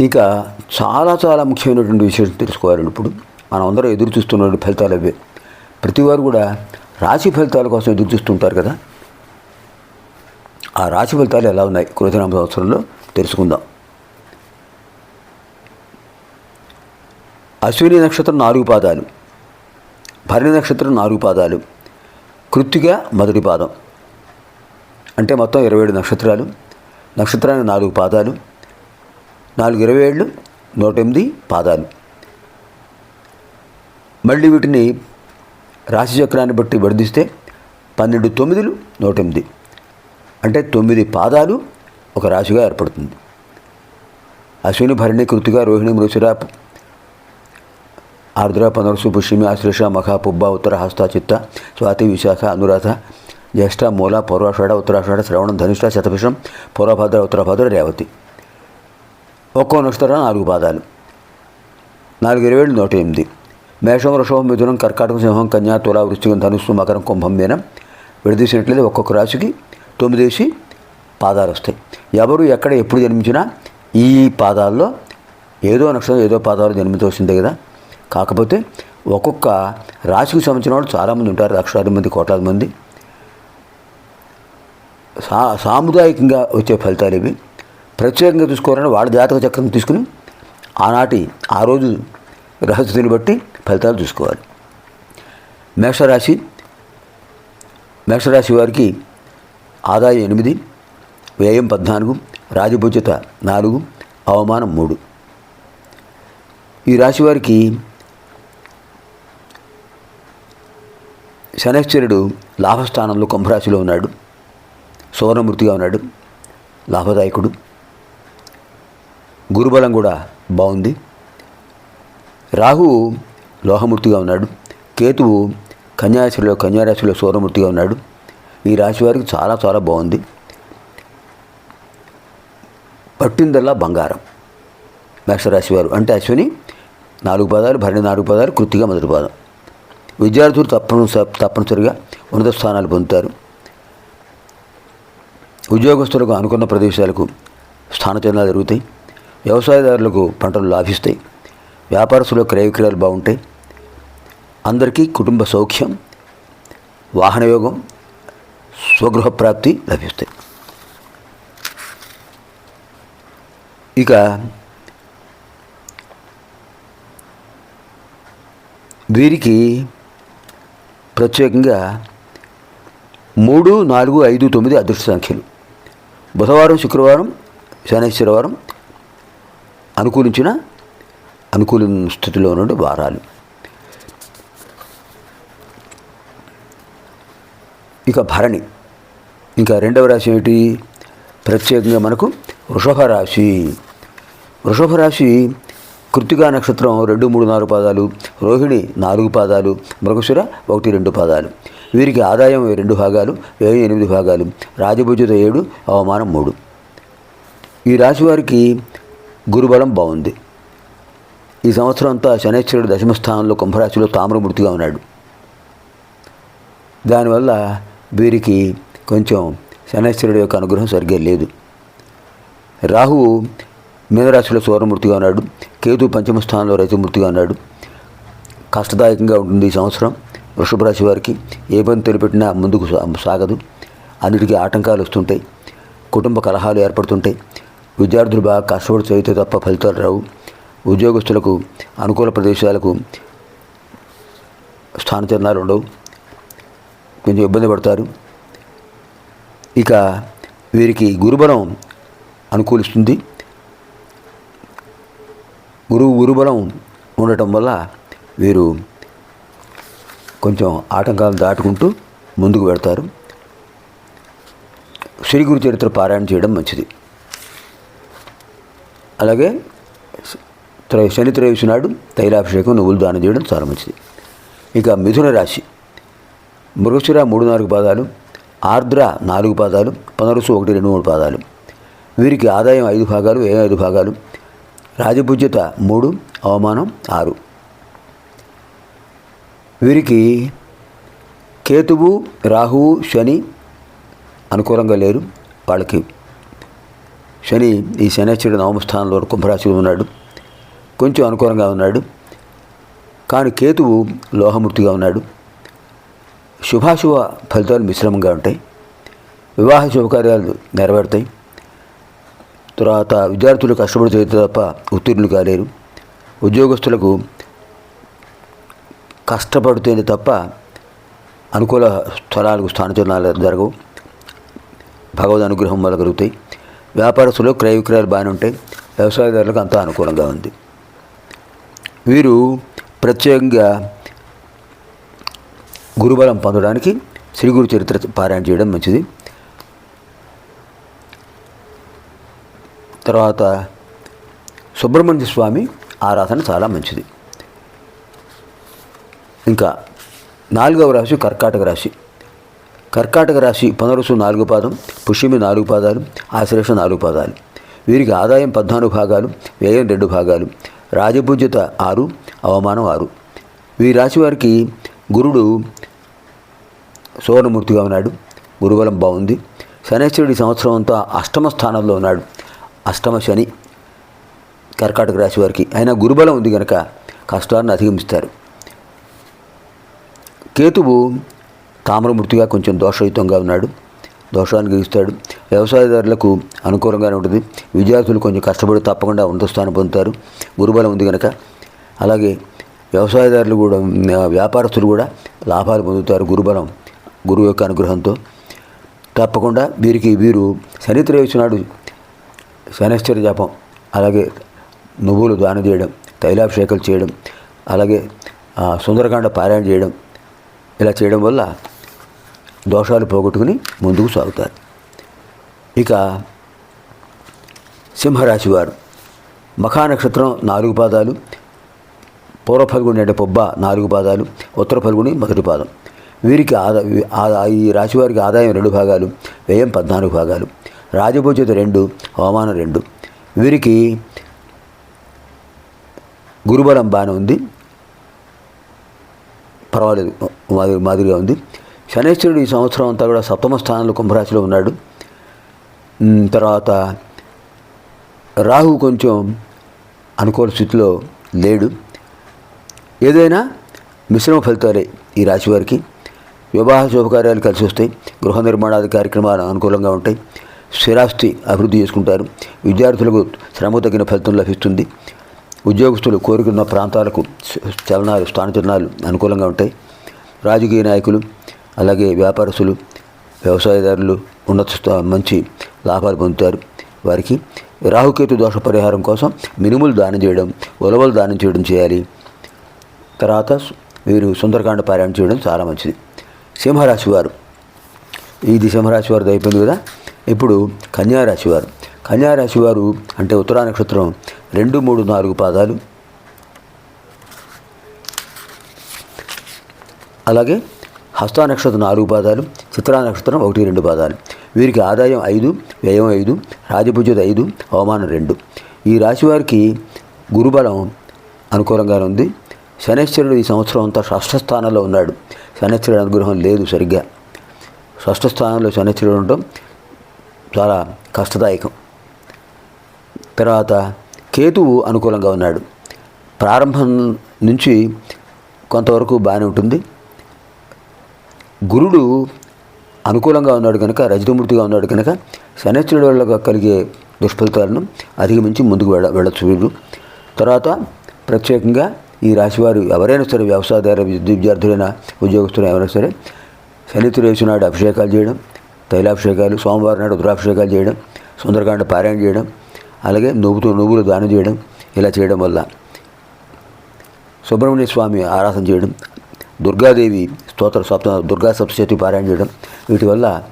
ఇంకా చాలా చాలా ముఖ్యమైనటువంటి విషయం తెలుసుకోవాలని ఇప్పుడు. మనం అందరం ఎదురు చూస్తున్న ఫలితాలు అవే. ప్రతివారు కూడా రాశి ఫలితాల కోసం ఎదురు చూస్తుంటారు కదా. ఆ రాశి ఫలితాలు ఎలా ఉన్నాయి? కృతనామ సంవత్సరంలో తెలుసుకుందాం. అశ్విని నక్షత్రం నాలుగు పాదాలు. భరణి నక్షత్రం నాలుగు పాదాలు. కృత్తిక మొదటి పాదం. అంటే మొత్తం ఇరవై ఏడు నక్షత్రాలు. నక్షత్రానికి నాలుగు పాదాలు. నాలుగు ఇరవై ఏళ్ళు నూట ఎనిమిది పాదాలు. మళ్ళీ వీటిని రాశిచక్రాన్ని బట్టి వర్ధిస్తే పన్నెండు తొమ్మిదిలు నూట ఎనిమిది అంటే తొమ్మిది పాదాలు ఒక రాశిగా ఏర్పడుతుంది. అశ్విని భరణి కృతిగా రోహిణి మృషురా ఆర్ద్ర పునర్సు పుష్యమి ఆశ్లేష మఖ పుబ్బ ఉత్తర హస్త చిత్త స్వాతి విశాఖ అనురాధ జ్యేష్ఠ మూల పూర్వాషాఢ ఉత్తరాషాఢ శ్రవణం ధనిష్ట శతభిషం పూర్వభద్ర ఉత్తరభద్ర రేవతి. ఒక్కో నక్షత్రం నాలుగు పాదాలు. నాలుగు ఇరవై ఏళ్ళు నూట ఎనిమిది. మేషం వృషభం మిథునం కర్కాటకం సింహం కన్యా తులా వృశ్చికం ధనుస్సు మకరం కుంభం మీనం. విడదీసినట్లయితే ఒక్కొక్క రాశికి తొమ్మిదేసి పాదాలు వస్తాయి. ఎవరు ఎక్కడ ఎప్పుడు జన్మించినా ఈ పాదాల్లో ఏదో నక్షత్రం ఏదో పాదాలు జన్మించవలసిందే కదా. కాకపోతే ఒక్కొక్క రాశికి సంబంధించిన వాళ్ళు చాలామంది ఉంటారు. లక్షలాది మంది కోట్లాది మంది. సా సాముదాయికంగా వచ్చే ఫలితాలు ఇవి. ప్రత్యేకంగా చూసుకోవాలని వాళ్ళ జాతక చక్రం తీసుకుని ఆనాటి ఆ రోజు గ్రహస్థితిని బట్టి ఫలితాలు చూసుకోవాలి. మేషరాశి మేషరాశి వారికి ఆదాయం ఎనిమిది వ్యయం పద్నాలుగు రాజభుజత నాలుగు అవమానం మూడు. ఈ రాశి వారికి శనశ్చరుడు లాభస్థానంలో కుంభరాశిలో ఉన్నాడు. సువర్ణమూర్తిగా ఉన్నాడు. లాభదాయకుడు. గురుబలం కూడా బాగుంది. రాహు లోహమూర్తిగా ఉన్నాడు. కేతువు కన్యారాశిలో కన్యారాశిలో సూర్యమూర్తిగా ఉన్నాడు. ఈ రాశి వారికి చాలా చాలా బాగుంది. పట్టిందల్లా బంగారం. మేషరాశి వారు అంటే అశ్విని నాలుగు పదాలు భరణి నాలుగు పదాలు కృతిగా మొదటి పదం. విద్యార్థులు తప్పని తప్పనిసరిగా ఉన్నత స్థానాలు పొందుతారు. ఉద్యోగస్తులకు అనుకున్న ప్రదేశాలకు స్థానచలనాలు జరుగుతాయి. వ్యవసాయదారులకు పంటలు లాభిస్తాయి. వ్యాపారస్తులు క్రయ బాగుంటాయి. అందరికీ కుటుంబ సౌఖ్యం వాహనయోగం స్వగృహ ప్రాప్తి లభిస్తాయి. ఇక వీరికి ప్రత్యేకంగా మూడు నాలుగు ఐదు తొమ్మిది అదృష్ట సంఖ్యలు. బుధవారం శుక్రవారం శనిశ్వరవారం అనుకూలించిన అనుకూల స్థితిలో నుండి వారాలు. ఇక భరణి ఇంకా రెండవ రాశి ఏమిటి? ప్రత్యేకంగా మనకు వృషభ రాశి. వృషభ రాశి కృతికా నక్షత్రం రెండు మూడు నాలుగు పాదాలు రోహిణి నాలుగు పాదాలు మృగశిర ఒకటి రెండు పాదాలు. వీరికి ఆదాయం రెండు భాగాలు వ్యయం ఎనిమిది భాగాలు రాజభుజత ఏడు అవమానం మూడు. ఈ రాశి వారికి గురుబలం బాగుంది. ఈ సంవత్సరం అంతా శనేశ్వరుడు దశమ స్థానంలో కుంభరాశిలో తామ్రమూర్తిగా ఉన్నాడు. దానివల్ల వీరికి కొంచెం శనేశ్వరుడు యొక్క అనుగ్రహం సరిగ్గా లేదు. రాహువు మీనరాశిలో సువర్ణమూర్తిగా ఉన్నాడు. కేతు పంచమ స్థానంలో రైతుమూర్తిగా ఉన్నాడు. కష్టదాయకంగా ఉంటుంది ఈ సంవత్సరం వృషభ రాశి వారికి. ఏ పని తెలిపెట్టినా ముందుకు సా- సాగదు. అన్నిటికీ ఆటంకాలు వస్తుంటాయి. కుటుంబ కలహాలు ఏర్పడుతుంటాయి. విద్యార్థులు బాగా కష్టపడి చదివితే తప్ప ఫలితాలు రావు. ఉద్యోగస్తులకు అనుకూల ప్రదేశాలకు స్థానచరణాలు ఉండవు. కొంచెం ఇబ్బంది పడతారు. ఇక వీరికి గురుబలం అనుకూలిస్తుంది. గురువు గురుబలం ఉండటం వల్ల వీరు కొంచెం ఆటంకాలు దాటుకుంటూ ముందుకు పెడతారు శ్రీ గురు చరిత్ర పారాయణ చేయడం మంచిది. అలాగే త్రయ శని త్రయోదశి నాడు తైలాభిషేకం నువ్వులు దానం చేయడం చాలా మంచిది. ఇక మిథున రాశి. మృగశిర మూడు నాలుగు పాదాలు ఆర్ద్ర నాలుగు పాదాలు పునరుసు ఒకటి రెండు మూడు పాదాలు. వీరికి ఆదాయం ఐదు భాగాలు ఏ ఐదు భాగాలు రాజపూజ్యత మూడు అవమానం ఆరు. వీరికి కేతువు రాహువు శని అనుకూలంగా లేరు. వాళ్ళకి శని ఈ శనేశ్వరుడు నవమ స్థానంలో కుంభరాశిలో ఉన్నాడు. కొంచెం అనుకూలంగా ఉన్నాడు. కానీ కేతువు లోహమూర్తిగా ఉన్నాడు. శుభాశుభ ఫలితాలు మిశ్రమంగా ఉంటాయి. వివాహ శుభకార్యాలు నెరవేరుతాయి. తర్వాత విద్యార్థులు కష్టపడి చదివితే తప్ప ఉత్తీర్ణులు కాలేరు. ఉద్యోగస్తులకు కష్టపడితేనే తప్ప అనుకూల స్థలాలకు స్థానచలనాలు జరగవు. భగవద్ అనుగ్రహం వల్ల కలుగుతాయి. వ్యాపారస్తులు క్రయ విక్రయాలు బాగానే ఉంటాయి. వ్యవసాయదారులకు అంతా అనుకూలంగా ఉంది. వీరు ప్రత్యేకంగా గురుబలం పొందడానికి శ్రీ గురు చరిత్ర పారాయణ చేయడం మంచిది. తర్వాత సుబ్రహ్మణ్య స్వామి ఆరాధన చాలా మంచిది. ఇంకా నాలుగవ రాశి కర్కాటక రాశి. కర్కాటక రాశి పునరుసు నాలుగు పాదం పుష్యమి నాలుగు పాదాలు ఆశ్లేష నాలుగు పాదాలు. వీరికి ఆదాయం పద్నాలుగు భాగాలు వ్యయం రెండు భాగాలు. రాజపూజ్యత ఆరు అవమానం ఆరు. వీరి రాశి వారికి గురుడు సువర్ణమూర్తిగా ఉన్నాడు గురుబలం బాగుంది. శనేశ్వరుడి సంవత్సరం అంతా అష్టమ స్థానంలో ఉన్నాడు అష్టమ శని కర్కాటక రాశి వారికి. ఆయన గురుబలం ఉంది కనుక కష్టాలను అధిగమిస్తారు. కేతువు తామ్రమృతిగా కొంచెం దోషయుతంగా ఉన్నాడు. దోషాన్ని గ్రహిస్తాడు వ్యవసాయదారులకు అనుకూలంగానే ఉంటుంది. విద్యార్థులు కొంచెం కష్టపడి తప్పకుండా ఉన్నత స్థానం పొందుతారు. గురుబలం ఉంది కనుక అలాగే వ్యవసాయదారులు కూడా వ్యాపారస్తులు కూడా లాభాలు పొందుతారు గురుబలం గురువు యొక్క అనుగ్రహంతో. తప్పకుండా వీరికి వీరు శని నాడు శనిశ్చర్య జపం అలాగే నువ్వులు దానం చేయడం తైలాభిషేకాలు చేయడం అలాగే సుందరకాండ పారాయణ చేయడం ఇలా చేయడం వల్ల దోషాలు పోగొట్టుకుని ముందుకు సాగుతారు. ఇక సింహరాశి వారు మఖా నక్షత్రం నాలుగు పాదాలు పూర్వ ఫల్గుని అంటే పొబ్బ నాలుగు పాదాలు ఉత్తర ఫల్గుని మొదటి పాదం. వీరికి ఆదా ఈ రాశివారికి ఆదాయం రెండు భాగాలు వ్యయం పద్నాలుగు భాగాలు రాజభోజ్యత రెండు అవమానం రెండు. వీరికి గురుబలం బాగానే ఉంది. పర్వాలేదు మాదిరి మాదిరిగా ఉంది. శనేశ్వరుడు ఈ సంవత్సరం అంతా కూడా సప్తమ స్థానంలో కుంభరాశిలో ఉన్నాడు. తర్వాత రాహు కొంచెం అనుకూల స్థితిలో లేడు. ఏదైనా మిశ్రమ ఫలితాలే ఈ రాశి వారికి. వివాహ శుభకార్యాలు కలిసి వస్తాయి. గృహ నిర్మాణాది కార్యక్రమాలు అనుకూలంగా ఉంటాయి. స్థిరాస్తి అభివృద్ధి చేసుకుంటారు. విద్యార్థులకు శ్రమ తగిన ఫలితం లభిస్తుంది. ఉద్యోగస్తులు కోరుకున్న ప్రాంతాలకు చలనాలు స్థాన చలనాలు అనుకూలంగా ఉంటాయి. రాజకీయ నాయకులు అలాగే వ్యాపారస్తులు వ్యవసాయదారులు ఉన్నత మంచి లాభాలు పొందుతారు. వారికి రాహుకేతు దోష పరిహారం కోసం మినుములు దానం చేయడం ఉలవలు దానం చేయడం చేయాలి. తర్వాత వీరు సుందరకాండ పారాయణ చేయడం చాలా మంచిది. సింహరాశి వారు. ఇది సింహరాశి వారు అయిపోయింది కదా? ఇప్పుడు కన్యారాశి వారు. కన్యారాశి వారు అంటే ఉత్తరా నక్షత్రం రెండు మూడు నాలుగు పాదాలు. అలాగే హస్తా నక్షత్రం నాలుగు పాదాలు చిత్రా నక్షత్రం ఒకటి రెండు పాదాలు. వీరికి ఆదాయం ఐదు వ్యయం ఐదు రాజభుజత ఐదు అవమానం రెండు. ఈ రాశి వారికి గురుబలం అనుకూలంగా ఉంది. శనేశ్వరుడు ఈ సంవత్సరం అంతా షష్ఠ స్థానంలో ఉన్నాడు. శనేశ్వరుడు అనుగ్రహం లేదు సరిగ్గా. షష్ఠ స్థానంలో శనేశ్వరుడు ఉండటం చాలా కష్టదాయకం. తర్వాత కేతువు అనుకూలంగా ఉన్నాడు. ప్రారంభం నుంచి కొంతవరకు బాగానే ఉంటుంది. గురుడు అనుకూలంగా ఉన్నాడు కనుక రజతమూర్తిగా ఉన్నాడు కనుక శనిశ్వరుడు వల్ల కలిగే దుష్ఫలితాలను అధిగమించి ముందుకు వెళ్ళ వెళ్ళచ్చు వీరు తర్వాత ప్రత్యేకంగా ఈ రాశివారు ఎవరైనా సరే వ్యవసాయదార విద్య ఉద్యోగస్తులు ఎవరైనా సరే శని నాడు అభిషేకాలు చేయడం తైలాభిషేకాలు సోమవారం నాడు రుద్రాభిషేకాలు చేయడం సుందరకాండ పారాయణ చేయడం అలాగే నువ్వుతో నువ్వులు దానం చేయడం ఇలా చేయడం వల్ల సుబ్రహ్మణ్య స్వామి ఆరాధన చేయడం దుర్గాదేవి స్తోత్ర సప్త దుర్గా సప్తశతి పారాయణ చేయడం వీటి వల్ల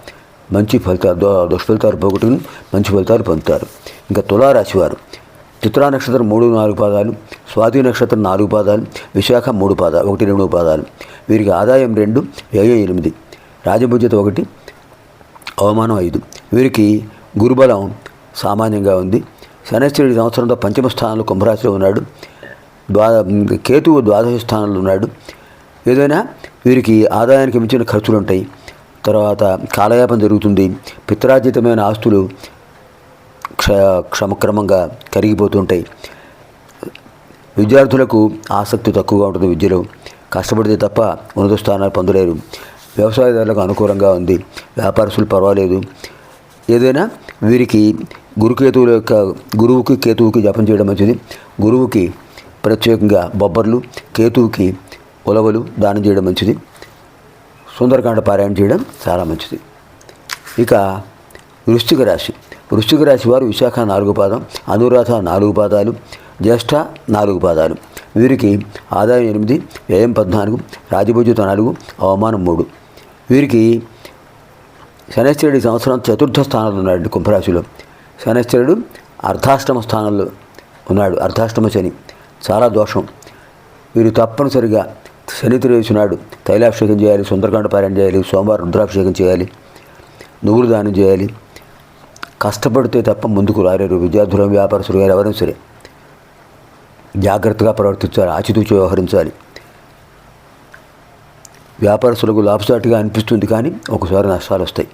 మంచి ఫలితాలు దుష్ఫలితాలు పోగొట్టుకుని మంచి ఫలితాలు పొందుతారు. ఇంకా తులారాశి వారు. చిత్రా నక్షత్రం మూడు నాలుగు పాదాలు స్వాతి నక్షత్రం నాలుగు పాదాలు విశాఖ మూడు పాదాలు ఒకటి రెండు పాదాలు. వీరికి ఆదాయం రెండు వ్యయం ఎనిమిది. రాజభుజ్యత ఒకటి అవమానం ఐదు. వీరికి గురుబలం సామాన్యంగా ఉంది. శనిశ్వరుడి సంవత్సరంతో పంచమ స్థానంలో కుంభరాశిలో ఉన్నాడు. ద్వా కేతువు ద్వాదశ స్థానంలో ఉన్నాడు. ఏదైనా వీరికి ఆదాయానికి మించిన ఖర్చులు ఉంటాయి తర్వాత కాలయాపన జరుగుతుంది. పిత్రార్జితమైన ఆస్తులు క్ష క్షమక్రమంగా కరిగిపోతుంటాయి. విద్యార్థులకు ఆసక్తి తక్కువగా ఉంటుంది విద్యలో. కష్టపడితే తప్ప ఉన్నత స్థానాలు పొందలేరు. వ్యవసాయదారులకు అనుకూలంగా ఉంది. వ్యాపారస్తులు పర్వాలేదు. ఏదైనా వీరికి గురుకేతువుల యొక్క గురువుకి కేతువుకి జపం చేయడం మంచిది. గురువుకి ప్రత్యేకంగా బొబ్బర్లు కేతువుకి ఉలవలు దానం చేయడం మంచిది. సుందరకాండ పారాయణ చేయడం చాలా మంచిది. ఇక వృశ్చిక రాశి. వృశ్చిక రాశి వారు విశాఖ నాలుగు పాదం అనురాధ నాలుగు పాదాలు జ్యేష్ఠ నాలుగు పాదాలు. వీరికి ఆదాయం ఎనిమిది వ్యయం పద్నాలుగు రాజభూజిత నాలుగు అవమానం మూడు. వీరికి శనేశ్వరుడు సంవత్సరం చతుర్థ స్థానంలో ఉన్నాడు కుంభరాశిలో. శనేశ్వరుడు అర్ధాష్టమ స్థానంలో ఉన్నాడు. అర్ధాష్టమ శని. చాలా దోషం. వీరు తప్పనిసరిగా శనితులు వేసినాడు. తైలాభిషేకం చేయాలి సుందరకాండ పారాయణ చేయాలి సోమవారం రుద్రాభిషేకం చేయాలి నువ్వులు దానం చేయాలి. కష్టపడితే తప్ప ముందుకు రాలేరు. విద్యార్థులు వ్యాపారస్తులు గారు ఎవరైనా సరే జాగ్రత్తగా ప్రవర్తించాలి ఆచితూచి వ్యవహరించాలి. వ్యాపారస్తులకు లాభసాటిగా అనిపిస్తుంది కానీ ఒకసారి నష్టాలు వస్తాయి.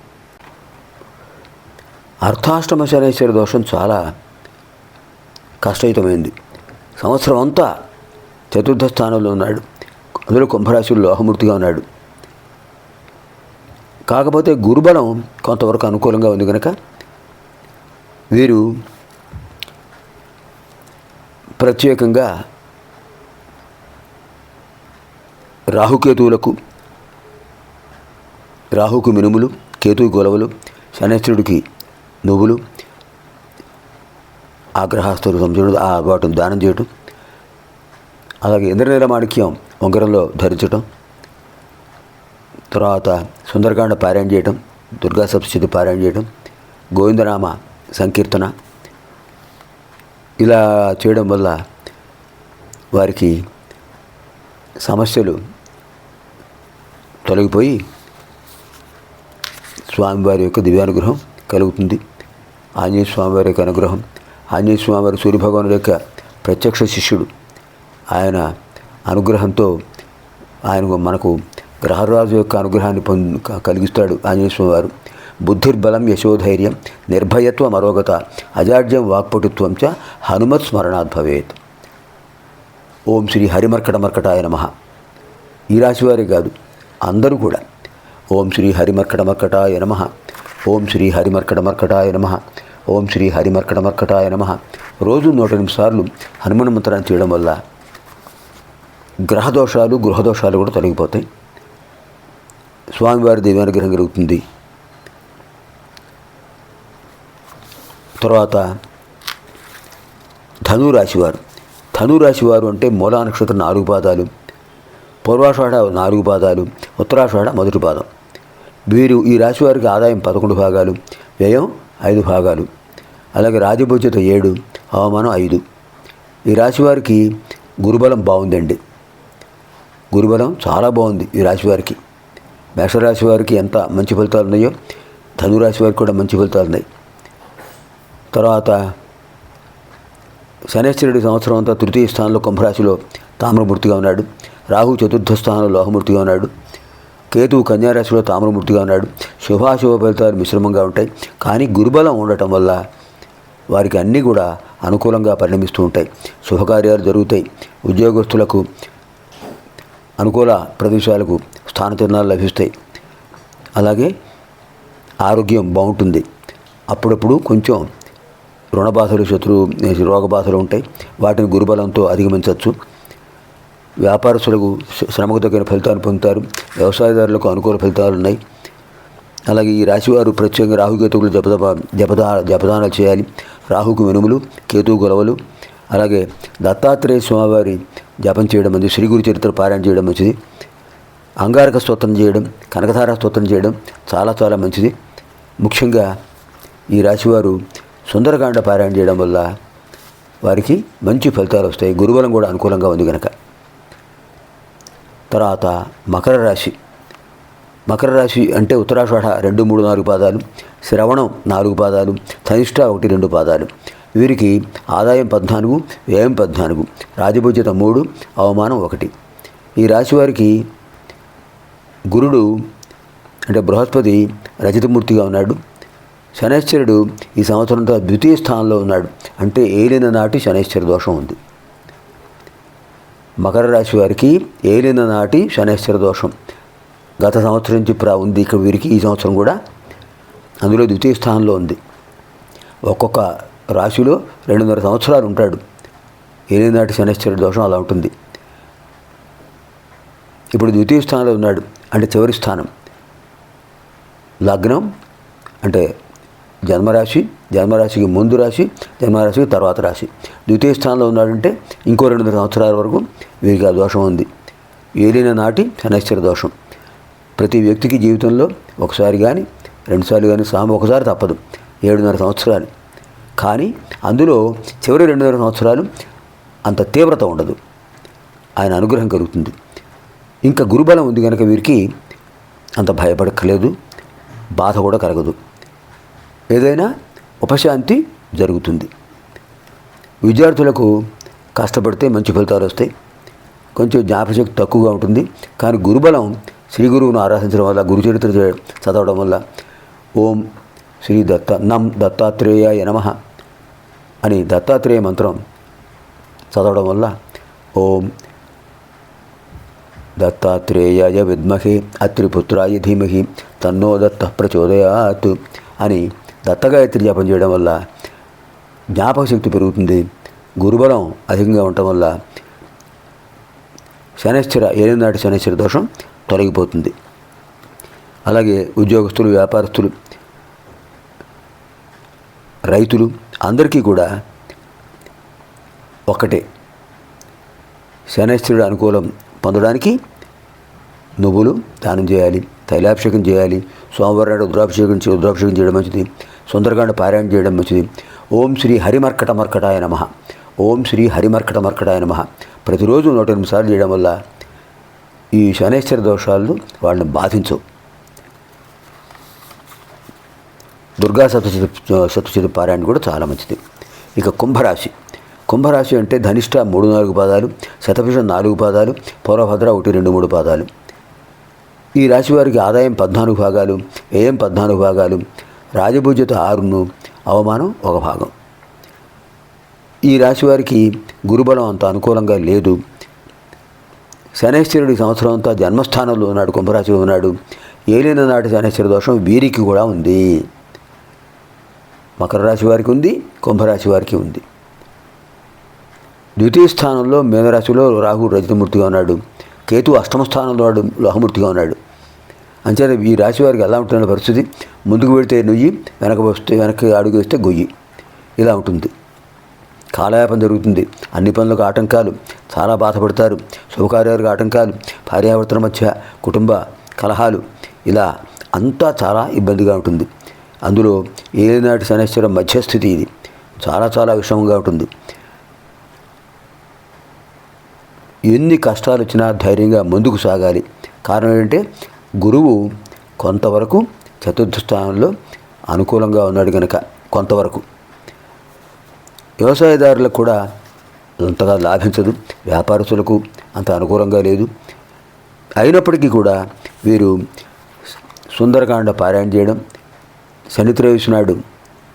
అర్థాష్టమ శనేశ్వర దోషం చాలా కష్టయుతమైంది సంవత్సరం అంతా చతుర్థ స్థానంలో ఉన్నాడు. అందులో కుంభరాశిలో లోహమూర్తిగా ఉన్నాడు. కాకపోతే గురుబలం కొంతవరకు అనుకూలంగా ఉంది కనుక వీరు ప్రత్యేకంగా రాహుకేతువులకు రాహుకు మినుములు కేతువు గొలవలు శనేశ్వరుడికి నువ్వులు ఆగ్రహాస్తులు సంచడం ఆ వాటిని దానం చేయటం. అలాగే ఇంద్రనీల మాణిక్యం ఉంగరంలో ధరించటం తర్వాత సుందరకాండ పారాయణ చేయటం దుర్గా సప్తశతి పారాయణ చేయటం గోవిందనామ సంకీర్తన ఇలా చేయడం వల్ల వారికి సమస్యలు తొలగిపోయి స్వామివారి యొక్క దివ్యానుగ్రహం కలుగుతుంది. ఆంజనేయ స్వామివారి యొక్క అనుగ్రహం. ఆంజనేయ స్వామివారి సూర్యభగవానుడి యొక్క ప్రత్యక్ష శిష్యుడు. ఆయన అనుగ్రహంతో ఆయన మనకు గ్రహరాజు యొక్క అనుగ్రహాన్ని పొంది కలిగిస్తాడు ఆంజనేయ వారు బుద్ధిర్బలం యశోధైర్యం నిర్భయత్వం మరోగత అజాడ్యం వాక్పటుత్వం చ హనుమత్ స్మరణాత్ భవేత్. ఓం శ్రీ హరిమర్కట మర్కటాయ నమ. ఈ రాశివారే కాదు అందరూ కూడా. ఓం శ్రీ హరిమర్కట మర్కటాయ నమ. ఓం శ్రీ హరిమర్కట మర్కటాయ నమ. ఓం శ్రీ హరిమర్కట మర్కటాయ నమ. రోజు నూట ఎనిమిది సార్లు హనుమన్ మంత్రాన్ని చేయడం వల్ల గ్రహదోషాలు గృహదోషాలు కూడా తొలగిపోతాయి. స్వామివారి దివ్యానుగ్రహం కలుగుతుంది. తర్వాత ధనురాశివారు. ధనురాశివారు అంటే మూలా నక్షత్రం నాలుగు పాదాలు పూర్వాషాఢ నాలుగు పాదాలు ఉత్తరాషాఢ మొదటి పాదం. వీరు ఈ రాశి వారికి ఆదాయం పదకొండు భాగాలు వ్యయం ఐదు భాగాలు. అలాగే రాజభూజ్యత ఏడు అవమానం ఐదు. ఈ రాశి వారికి గురుబలం బాగుందండి. గురుబలం చాలా బాగుంది ఈ రాశి వారికి. మేషరాశి వారికి ఎంత మంచి ఫలితాలు ఉన్నాయో ధనురాశి వారికి కూడా మంచి ఫలితాలు ఉన్నాయి. తర్వాత శనేశ్వరుడి సంవత్సరం అంతా తృతీయ స్థానంలో కుంభరాశిలో తామ్రమూర్తిగా ఉన్నాడు. రాహు చతుర్థ స్థానంలో లోహమూర్తిగా ఉన్నాడు. కేతువు కన్యారాశిలో తామ్రమూర్తిగా ఉన్నాడు. శుభాశుభ ఫలితాలు మిశ్రమంగా ఉంటాయి. కానీ గురుబలం ఉండటం వల్ల వారికి అన్నీ కూడా అనుకూలంగా పరిణమిస్తూ ఉంటాయి. శుభకార్యాలు జరుగుతాయి. ఉద్యోగస్తులకు అనుకూల ప్రదేశాలకు స్థానచలనాలు లభిస్తాయి. అలాగే ఆరోగ్యం బాగుంటుంది. అప్పుడప్పుడు కొంచెం రుణ బాధలు శత్రు రోగబాధలు ఉంటాయి. వాటిని గురుబలంతో అధిగమించవచ్చు. వ్యాపారస్తులకు శ్రమకు తగిన ఫలితాలు పొందుతారు. వ్యవసాయదారులకు అనుకూల ఫలితాలు ఉన్నాయి. అలాగే ఈ రాశివారు ప్రత్యేకంగా రాహుకేతువులు జపదప జపదా జపదానాలు చేయాలి. రాహుకు వెనుములు కేతువు గొలవలు అలాగే దత్తాత్రేయ స్వామివారి జపం చేయడం మంచిది. శ్రీ గురు చరిత్ర పారాయణ చేయడం మంచిది. అంగారక స్తోత్రం చేయడం కనకధార స్తోత్రం చేయడం చాలా చాలా మంచిది. ముఖ్యంగా ఈ రాశివారు సుందరకాండ పారాయణ చేయడం వల్ల వారికి మంచి ఫలితాలు వస్తాయి. గురుబలం కూడా అనుకూలంగా ఉంది కనుక తర్వాత మకర రాశి. మకర రాశి అంటే ఉత్తరాషాఢ రెండు మూడు నాలుగు పాదాలు శ్రవణం నాలుగు పాదాలు ధనిష్ట ఒకటి రెండు పాదాలు. వీరికి ఆదాయం పద్నాలుగు వ్యయం పద్నాలుగు రాజభుజత మూడు అవమానం ఒకటి. ఈ రాశివారికి గురుడు అంటే బృహస్పతి రజతమూర్తిగా ఉన్నాడు. శనైశ్వరుడు ఈ సంవత్సరంతో ద్వితీయ స్థానంలో ఉన్నాడు. అంటే ఏలిన నాటి శనైశ్వర దోషం ఉంది. మకర రాశి వారికి ఏలిన నాటి శనైశ్వర దోషం. గత సంవత్సరం నుంచి ప్రా ఉంది ఇక్కడ వీరికి ఈ సంవత్సరం కూడా. అందులో ద్వితీయ స్థానంలో ఉంది. ఒక్కొక్క రాశిలో రెండున్నర సంవత్సరాలు ఉంటాడు. ఏలిన నాటి శనైశ్వర దోషం అలా ఉంటుంది. ఇప్పుడు ద్వితీయ స్థానంలో ఉన్నాడు. అంటే చివరి స్థానం. లగ్నం అంటే జన్మరాశి జన్మరాశికి ముందు రాశి జన్మరాశికి తర్వాత రాశి. ద్వితీయ స్థానంలో ఉన్నాడంటే ఇంకో రెండు సంవత్సరాల వరకు వీరికి ఆ దోషం ఉంది. ఏలిన నాటి శనైశ్వర దోషం. ప్రతి వ్యక్తికి జీవితంలో ఒకసారి కానీ రెండుసార్లు కానీ సాము ఒకసారి తప్పదు. ఏడున్నర సంవత్సరాలు. కానీ అందులో చివరి రెండున్నర సంవత్సరాలు అంత తీవ్రత ఉండదు. ఆయన అనుగ్రహం కలుగుతుంది. ఇంకా గురుబలం ఉంది కనుక వీరికి అంత భయపడక్కలేదు బాధ కూడా కలగదు. ఏదైనా ఉపశాంతి జరుగుతుంది. విద్యార్థులకు కష్టపడితే మంచి ఫలితాలు వస్తాయి. కొంచెం జ్ఞాపశక్తి తక్కువగా ఉంటుంది. కానీ గురుబలం శ్రీ గురువును ఆరాధించడం వల్ల గురు చరిత్ర చదవడం వల్ల ఓం శ్రీ దత్త నం దత్తాత్రేయాయ నమ. అని దత్తాత్రేయ మంత్రం చదవడం వల్ల ఓం దత్తాత్రేయాయ విద్మహే అత్రిపుత్రాయ ధీమహి తన్నో దత్త ప్రచోదయాత్ అని దత్తగాయత్రి జపం చేయడం వల్ల జ్ఞాపక శక్తి పెరుగుతుంది. గురుబలం అధికంగా ఉండటం వల్ల శనిశ్చర ఏలినాటి శనిశ్చర దోషం తొలగిపోతుంది. అలాగే ఉద్యోగస్తులు వ్యాపారస్తులు రైతులు అందరికీ కూడా ఒకటే. శనేశ్వరుడు అనుకూలం పొందడానికి నువ్వులు దానం చేయాలి తైలాభిషేకం చేయాలి సోమవారం నాడు రుద్రాభిషేకం రుద్రాభిషేకం చేయడం మంచిది సుందరకాండ పారాయణ చేయడం మంచిది. ఓం శ్రీ హరిమర్కట మర్కటాయ నమ. ఓం శ్రీ హరిమర్కట మర్కటాయ నమ. ప్రతిరోజు నూట ఎనిమిది సార్లు చేయడం వల్ల ఈ శనేశ్వర దోషాలు వాళ్ళని బాధించవు. దుర్గా సప్తశతి సప్తశతి పారాయణ కూడా చాలా మంచిది. ఇక కుంభరాశి. కుంభరాశి అంటే ధనిష్ట మూడు నాలుగు పాదాలు శతభుషం నాలుగు పాదాలు పౌరభద్ర ఒకటి రెండు మూడు పాదాలు. ఈ రాశి వారికి ఆదాయం పద్నాలుగు భాగాలు వ్యయం పద్నాలుగు భాగాలు రాజభూజ్యత ఆరును అవమానం ఒక భాగం. ఈ రాశి వారికి గురుబలం అంత అనుకూలంగా లేదు. శనేశ్వరుడి సంవత్సరం అంతా జన్మస్థానంలో ఉన్నాడు కుంభరాశిలో ఉన్నాడు. ఏలిన నాటి శనేశ్వర దోషం వీరికి కూడా ఉంది. మకర రాశి వారికి ఉంది కుంభరాశి వారికి ఉంది. ద్వితీయ స్థానంలో మేనరాశిలో రాహు రజతమూర్తిగా ఉన్నాడు. కేతు అష్టమ స్థానంలో వాడు లోహమూర్తిగా ఉన్నాడు. అంచేత ఈ రాశి వారికి ఎలా ఉంటున్న పరిస్థితి ముందుకు పెడితే నుయ్యి వెనక వస్తే వెనక్కి అడుగు వేస్తే గొయ్యి. ఇలా ఉంటుంది. కాలయాపం జరుగుతుంది. అన్ని పనులకు ఆటంకాలు చాలా బాధపడతారు. శుభకార్యాలకు ఆటంకాలు భార్యాభర్తల మధ్య కుటుంబ కలహాలు ఇలా అంతా చాలా ఇబ్బందిగా ఉంటుంది. అందులో ఏలినాటి శనేశ్వర మధ్యస్థితి ఇది. చాలా చాలా విషమంగా ఉంటుంది ఎన్ని కష్టాలు వచ్చినా ధైర్యంగా ముందుకు సాగాలి. కారణం ఏంటంటే గురువు కొంతవరకు చతుర్థ స్థానంలో అనుకూలంగా ఉన్నాడు కనుక కొంతవరకు. వ్యవసాయదారులకు కూడా అంతగా లాభించదు. వ్యాపారస్తులకు అంత అనుకూలంగా లేదు. అయినప్పటికీ కూడా వీరు సుందరకాండ పారాయణ చేయడం శనిత్రయోదశి నాడు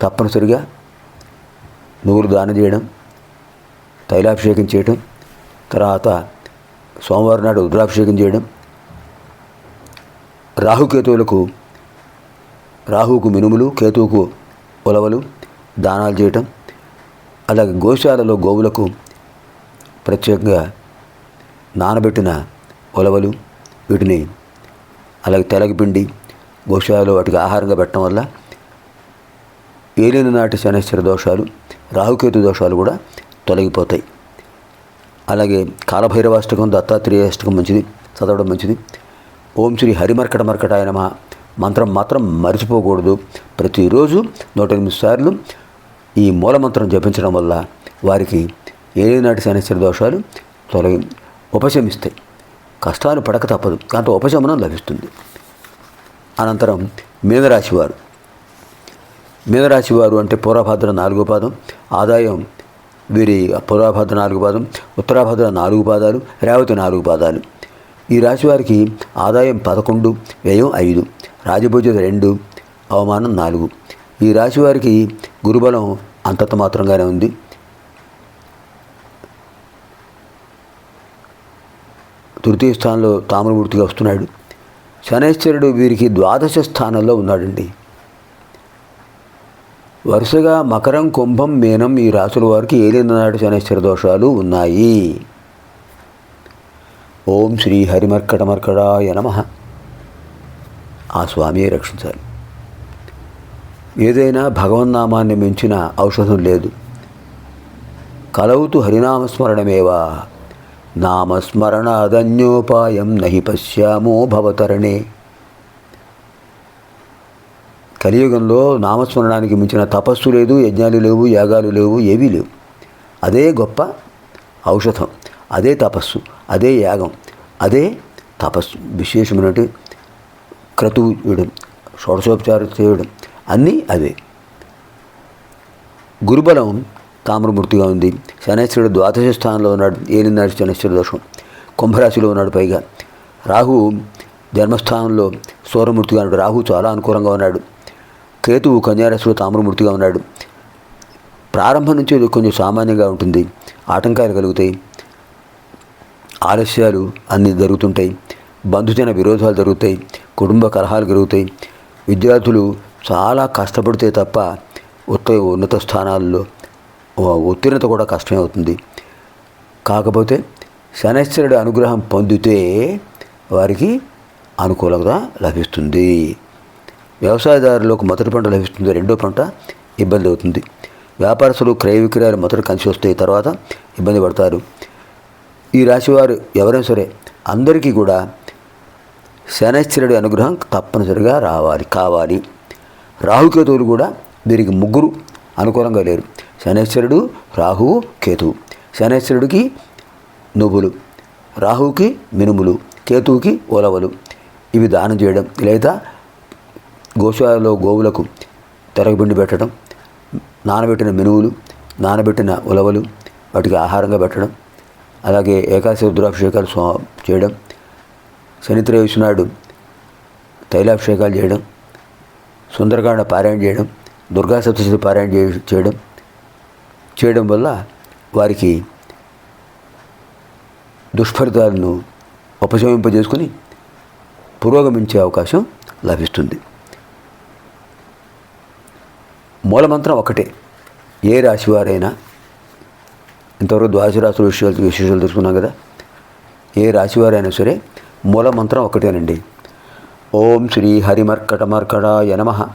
తప్పనిసరిగా నూరు దానం చేయడం తైలాభిషేకం చేయడం తర్వాత సోమవారం నాడు రుద్రాభిషేకం చేయడం రాహుకేతువులకు రాహుకు మినుములు కేతువుకు ఉలవలు దానాలు చేయటం అలాగే గోశాలలో గోవులకు ప్రత్యేకంగా నానబెట్టిన ఉలవలు వీటిని అలాగే తెలగపిండి గోశాలలో వాటికి ఆహారంగా పెట్టడం వల్ల ఏలిన నాటి శనేశ్వర దోషాలు రాహుకేతు దోషాలు కూడా తొలగిపోతాయి. అలాగే కాలభైరవాష్టకం దత్తాత్రేయాష్టకం మంచిది చదవడం మంచిది. ఓం శ్రీ హరిమర్కట మర్కటాయ నమ. మంత్రం మాత్రం మర్చిపోకూడదు. ప్రతిరోజు నూట ఎనిమిది సార్లు ఈ మూలమంత్రం జపించడం వల్ల వారికి ఏనాటి శనిశ్చర దోషాలు తొలగి ఉపశమిస్తాయి. కష్టాలు పడక తప్పదు. దాంతో ఉపశమనం లభిస్తుంది. అనంతరం మీనరాశివారు మీనరాశివారు అంటే పూర్వభద్ర నాలుగో పాదం ఆదాయం వీరి పూర్వభద్ర నాలుగు పాదం ఉత్తరాభద్ర నాలుగు పాదాలు రేవతి నాలుగు పాదాలు. ఈ రాశి వారికి ఆదాయం పదకొండు వ్యయం ఐదు రాజభూజత రెండు అవమానం నాలుగు. ఈ రాశి వారికి గురుబలం అంతంత మాత్రంగానే ఉంది. తృతీయ స్థానంలో తామ్రమూర్తిగా వస్తున్నాడు. శనైశ్వరుడు వీరికి ద్వాదశ స్థానంలో ఉన్నాడండి. వరుసగా మకరం కుంభం మీనం ఈ రాసుల వారికి ఏలినాడు శనైశ్వర దోషాలు ఉన్నాయి. ఓం శ్రీ హరిమర్కటమర్కడాయ నమ. ఆ స్వామియే రక్షించాలి. ఏదైనా భగవన్నామాన్ని మించిన ఔషధం లేదు. కలవుతు హరినామస్మరణమేవా నామస్మరణ అదన్యోపాయం నహి పశ్యామో భవతరణే. కలియుగంలో నామస్మరణానికి మించిన తపస్సు లేదు యజ్ఞాలు లేవు యాగాలు లేవు ఏవీ లేవు. అదే గొప్ప ఔషధం అదే తపస్సు అదే యాగం అదే తపస్సు. విశేషమైనటువంటి క్రతువు చేయడం షోడశోపచారం చేయడం అన్నీ అవే. గురుబలం తామ్రమూర్తిగా ఉంది. శనేశ్వరుడు ద్వాదశ స్థానంలో ఉన్నాడు. ఏలినాడు శనేశ్వర దోషం. కుంభరాశిలో ఉన్నాడు పైగా. రాహు జన్మస్థానంలో సూర్యమూర్తిగా ఉన్నాడు. రాహు చాలా అనుకూలంగా ఉన్నాడు. కేతువు కన్యారాశిలో తామ్రమూర్తిగా ఉన్నాడు. ప్రారంభం నుంచి కొంచెం సామాన్యంగా ఉంటుంది. ఆటంకాలు కలుగుతాయి. ఆలస్యాలు అన్నీ జరుగుతుంటాయి. బంధుజన విరోధాలు జరుగుతాయి. కుటుంబ కలహాలు జరుగుతాయి విద్యార్థులు చాలా కష్టపడితే తప్ప ఉత్త ఉన్నత స్థానాల్లో ఉత్తీర్ణత కూడా కష్టమే అవుతుంది. కాకపోతే శనైశ్వరుడి అనుగ్రహం పొందితే వారికి అనుకూలత లభిస్తుంది. వ్యవసాయదారులకు మొదటి పంట లభిస్తుంది. రెండో పంట ఇబ్బంది అవుతుంది. వ్యాపారస్తులు క్రయ విక్రయాలు మొదట కలిసి వస్తాయి తర్వాత ఇబ్బంది పడతారు. ఈ రాశివారు ఎవరైనా సరే అందరికీ కూడా శనైశ్వరుడి అనుగ్రహం తప్పనిసరిగా రావాలి కావాలి. రాహుకేతువులు కూడా దీనికి ముగ్గురు అనుకూలంగా లేరు. శనేశ్వరుడు రాహువు కేతువు శనేశ్వరుడికి నువ్వులు రాహువుకి మినుములు కేతువుకి ఉలవలు. ఇవి దానం చేయడం లేదా గోశాలలో గోవులకు తెరగబిండి పెట్టడం నానబెట్టిన మినువులు నానబెట్టిన ఉలవలు వాటికి ఆహారంగా పెట్టడం అలాగే ఏకాశి రుద్రాభిషేకాలు చేయడం శనిత్రయోషనాడు తైలాభిషేకాలు చేయడం సుందరకాండ పారాయణ చేయడం దుర్గా సప్తశతి పారాయణ చేయడం చేయడం వల్ల వారికి దుష్ఫలితాలను ఉపశమింపజేసుకుని పురోగమించే అవకాశం లభిస్తుంది. మూలమంత్రం ఒకటే. ఏ రాశివారైనా ఇంతవరకు ద్వాదశ రాశుల విషయాలు విశేషాలు తెలుసుకున్నాం కదా. ఏ రాశివారైనా సరే మూలమంత్రం ఒకటేనండి. ఓం శ్రీ హరిమర్కటమర్కడాయ నమ.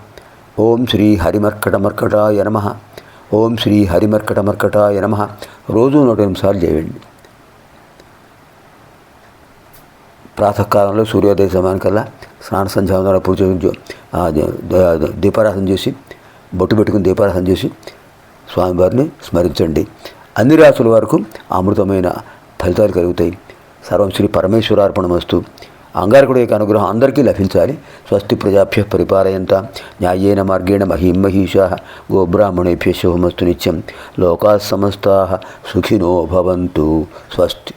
ఓం శ్రీ హరిమర్కటమర్కటాయ నమ. ఓం శ్రీ హరిమర్కట మర్కటాయ నమ. రోజు నూట నిమిషాలు చేయండి ప్రాతకాలంలో సూర్యోదయ సమయానికల్లా స్నాన సంధ్యావందన పూజ దీపారాధన చేసి బొట్టు పెట్టుకుని దీపారాధన చేసి స్వామివారిని స్మరించండి. అన్ని రాసుల వరకు అమృతమైన ఫలితాలు కలుగుతాయి. సర్వం శ్రీ పరమేశ్వరార్పణమస్తు. అంగారకుడు యొక్క అనుగ్రహం అందరికీ లభించాలి. స్వస్తి ప్రజాభ్య పరిపాలయంత. న్యాయేన మార్గేణ మహీం మహిషా గోబ్రాహ్మణేభ్య శుభమస్తు నిత్యం. లోకా సమస్తా సుఖినో భవంతు. స్వస్తి.